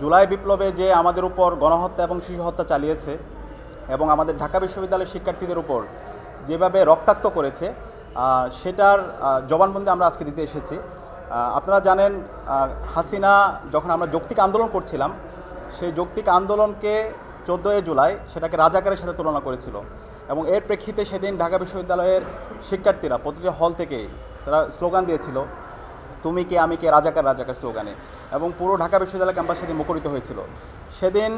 জুলাই বিপ্লবে যে আমাদের উপর গণহত্যা এবং শিশু হত্যা চালিয়েছে এবং আমাদের ঢাকা বিশ্ববিদ্যালয়ের শিক্ষার্থীদের উপর যেভাবে রক্তাক্ত করেছে সেটার জবানবন্দি আমরা আজকে দিতে এসেছি। আপনারা জানেন হাসিনা যখন আমরা যৌক্তিক আন্দোলন করছিলাম, সেই যৌক্তিক আন্দোলনকে চোদ্দোই জুলাই সেটাকে রাজাকারের সাথে তুলনা করেছিল এবং এর প্রেক্ষিতে সেদিন ঢাকা বিশ্ববিদ্যালয়ের শিক্ষার্থীরা, প্রতিটি হল থেকে তারা স্লোগান দিয়েছিল তুমি কে, আমি কে, রাজাকার রাজাকার স্লোগানে। এবং পুরো ঢাকা বিশ্ববিদ্যালয় ক্যাম্পাস সেদিন মুখরিত হয়েছিল। সেদিন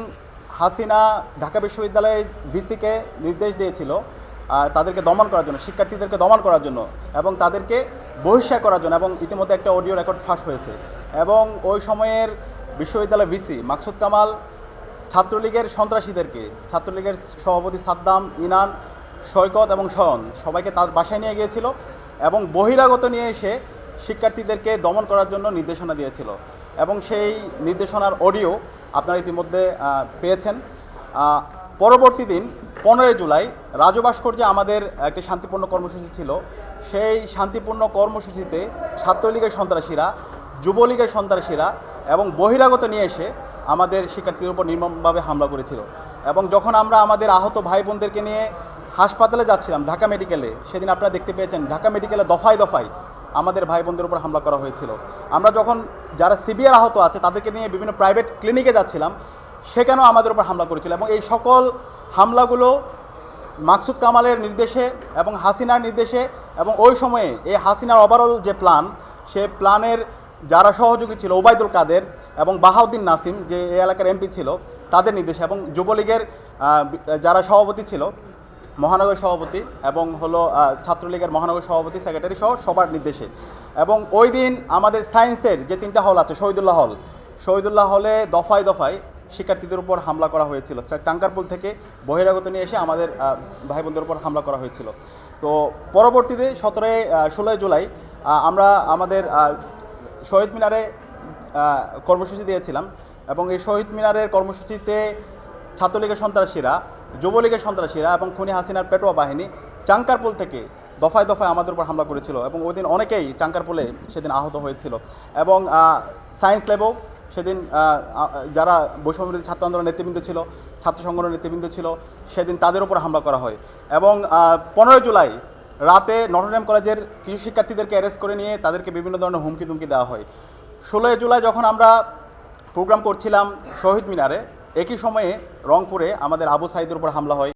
হাসিনা ঢাকা বিশ্ববিদ্যালয়ে ভিসিকে নির্দেশ দিয়েছিল আর তাদেরকে দমন করার জন্য, শিক্ষার্থীদেরকে দমন করার জন্য এবং তাদেরকে বহিষ্কার করার জন্য এবং ইতিমধ্যে একটা অডিও রেকর্ড ফাঁস হয়েছে। এবং ওই সময়ের বিশ্ববিদ্যালয় ভিসি মাকসুদ কামাল ছাত্রলীগের সন্ত্রাসীদেরকে, ছাত্রলীগের সভাপতি সাদ্দাম, ইনান, সৈকত এবং শয়ন সবাইকে তার বাসায় নিয়ে গিয়েছিল এবং বহিরাগত নিয়ে এসে শিক্ষার্থীদেরকে দমন করার জন্য নির্দেশনা দিয়েছিল। এবং সেই নির্দেশনার অডিও আপনারা ইতিমধ্যে পেয়েছেন। পরবর্তী দিন, পনেরোই জুলাই, রাজু ভাস্কর্যে আমাদের একটি শান্তিপূর্ণ কর্মসূচি ছিল। সেই শান্তিপূর্ণ কর্মসূচিতে ছাত্রলীগের সন্ত্রাসীরা, যুবলীগের সন্ত্রাসীরা এবং বহিরাগত নিয়ে এসে আমাদের শিক্ষার্থীদের উপর নির্মমভাবে হামলা করেছিল। এবং যখন আমরা আমাদের আহত ভাই বোনদেরকে নিয়ে হাসপাতালে যাচ্ছিলাম, ঢাকা মেডিকেলে, সেদিন আপনারা দেখতে পেয়েছেন, ঢাকা মেডিকেলে দফায় দফায় আমাদের ভাই বোনদের উপর হামলা করা হয়েছিল। আমরা যখন যারা সিভিয়ার আহত আছে, তাদেরকে নিয়ে বিভিন্ন প্রাইভেট ক্লিনিকে যাচ্ছিলাম সেখানেও আমাদের উপর হামলা করেছিল? এবং এই সকল হামলাগুলো মাকসুদ কামালের নির্দেশে এবং হাসিনার নির্দেশে এবং ওই সময়ে এই হাসিনার ওভারঅল যে প্ল্যান সে প্ল্যানের যারা সহযোগী ছিল, ওবায়দুল কাদের এবং বাহাউদ্দিন নাসিম, যে এই এলাকার এমপি ছিল, তাদের নির্দেশে এবং যুবলীগের যারা সভাপতি ছিল মহানগর সভাপতি এবং হলো ছাত্রলীগের মহানগর সভাপতি সেক্রেটারি সহ সবার নির্দেশে। এবং ওই দিন আমাদের সায়েন্সের যে তিনটা হল আছে, শহীদুল্লাহ হল শহীদুল্লাহ হলে দফায় দফায় শিক্ষার্থীদের উপর হামলা করা হয়েছিল। টাঙ্কারপুল থেকে বহিরাগত নিয়ে এসে আমাদের ভাই বোনদের উপর হামলা করা হয়েছিল। তো পরবর্তীতে সতেরোই ষোলোই জুলাই আমরা আমাদের শহীদ মিনারে কর্মসূচি দিয়েছিলাম। এবং এই শহীদ মিনারের কর্মসূচিতে ছাত্রলীগের সন্ত্রাসীরা যুবলীগের সন্ত্রাসীরা এবং খুনি হাসিনার পেটোয়া বাহিনী চাঙ্কারপুল থেকে দফায় দফায় আমাদের উপর হামলা করেছিল এবং ওই দিন অনেকেই চাঙ্কারপুলে সেদিন আহত হয়েছিল। এবং সায়েন্স ল্যাবও সেদিন যারা বৈষম্যবিরোধী ছাত্র আন্দোলনের নেতৃবৃন্দ ছিল, ছাত্র সংগঠনের নেতৃবৃন্দ ছিল, সেদিন তাদের উপর হামলা করা হয়। এবং পনেরোই জুলাই রাতে নটরডেম কলেজের কিছু শিক্ষার্থীদেরকে অ্যারেস্ট করে নিয়ে তাদেরকে বিভিন্ন ধরনের হুমকি তুমকি দেওয়া হয়। ষোলোই জুলাই যখন আমরা প্রোগ্রাম করছিলাম শহীদ মিনারে একই সময়ে রংপুরে আমাদের আবু সাইদের উপর হামলা হয়।